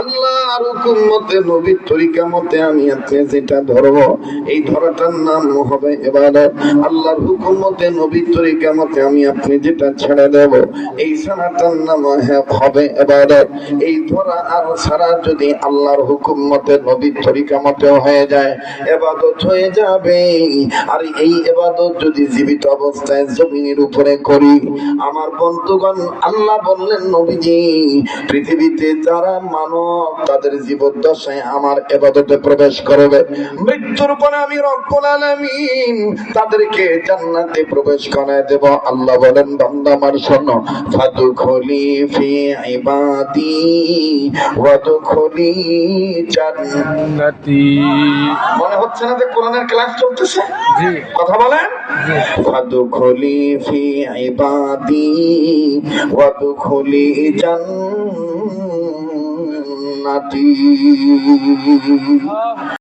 আল্লাহর হুকুম মতে, নবীর তরিকা মতে আমি আপনি যেটা ধরবো, এই ধরাটার নাম হবে এবাদত আল্লাহর হুকুম মতে, নবীর তরিকা মতে আমি আপনি যেটা ছেড়ে দেব, এই ছাড়াটার নাম হবে এবাদত এই ধরা আর ছাড়া যদি আল্লাহর হুকুম মতে, নবীর তরিকা মতে হয়ে যায় এবাদত হয়ে যাবে। আর এই এবাদত যদি জীবিত অবস্থায় জমিনের উপরে করি, আমার বন্ধুগণ আল্লাহ বললেন, নবীজি, পৃথিবীতে যারা তাদের জীবদ্দশায় আমার এবাদতে প্রবেশ করবে। মৃত্যুর পরে আমি রব্বুল আলামিন তাদেরকে জান্নাতে প্রবেশ করায় দেব। আল্লাহ বলেন বান্দা আমার শোনো ফাদুখলি ফি ইবাদি ওয়াদুখলি জান্নাতি। মনে হচ্ছে না যে কোরআনের ক্লাস চলতেছে? জি। কথা বলেন। ফাদুখলি ফি ইবাদি ওয়াদুখলি জান্নাতি। জাতি